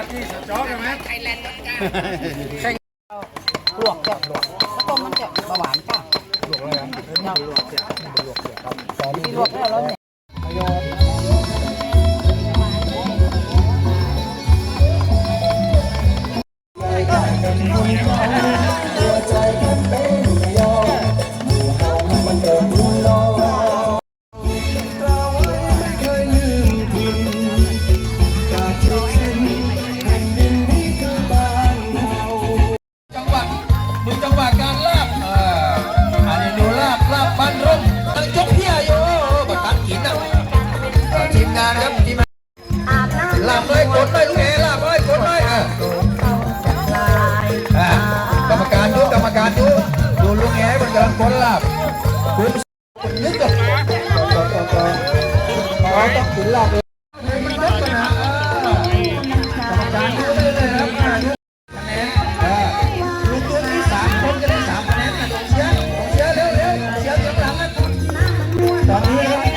ัดที่จอกใช่ไหมไอแลนด์กจ้ะลวกแล้วต้มมันจะเบหวานป่ะลวกเลยนะลวกเจียลวกเจียครับที่ลวกแล้วแล้วเนี่ยำลังกดลาบคุณนึกก่อนก่อนก่อนก่อนขอต้องถึงลาบเลยมันนึกก่อนนะเออกรรมการดูได้เลยครับอะดูคะแนนเออลูกตัวที่สามคนจะได้สามคะแนนนะเชียร์เชียร์เร็วเร็วเชียร์อยู่ข้างหลังนะตอนนี้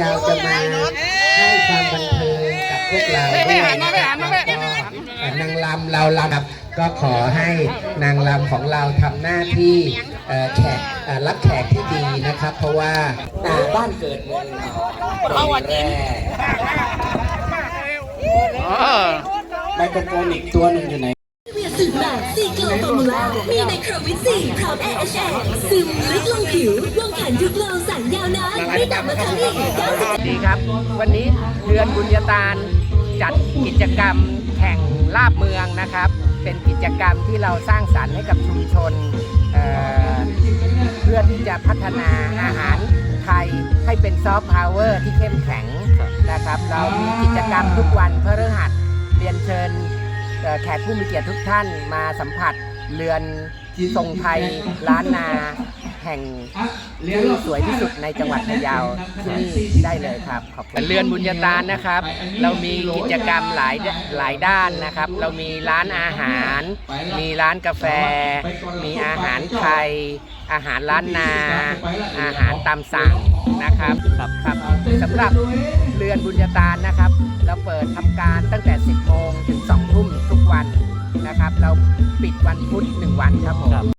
ยาวจะมาให้ความบันเทิงกับพวกเราด้วยนะครับก็นางลำเราลำครับก็ขอให้นางลำของเราทำหน้าที่แขกรับแขกที่ดีนะครับ เพราะว่าบ้านเกิดเมืองนอนเพลงแรกไมโครโฟนอีกตัวหนึ่งอยู่ไหน เวียซึมแบบซีโกลฟอร์มูล่ามีไมโครวิตซีพร้อมแอร์แอร์ซึมลึกลงผิวลงแขนยุกโลสั่งยาวนานไม่ดับมาครั้งนี้90ดีครับ วันนี้เดือนบุญญาตาลจัดกิจกรรมแข่งลาบเมืองนะครับ เป็นกิจกรรมที่เราสร้างสรรค์ให้กับชุมชนเเพื่อที่จะพัฒนาอาหารไทยให้เป็นซอฟต์พาวเวอร์ที่เข้มแข็งนะครับ เรามีกิจกรรมทุกวันพฤหัสเรียนเชิญ เอ่อแขกผู้มีเกียรติทุกท่านมาสัมผัสเรือนทรงไทยล้านนาแห่งที่สวยที่สุดในจังหวัดพะเยาที่นี่ได้เลยครับขอบคุณเรือนบุญญาตาลนะครับ เรามีกิจกรรมหลายหลายด้านนะครับ เรามีร้านอาหาร มีร้านกาแฟ มีอาหารไทย อาหารล้านนา อาหารตามสั่งนะครับครับสำหรับเรือนบุญญาตาลนะครับ 1วันครับเราปิดวันพุธ1วันครับผม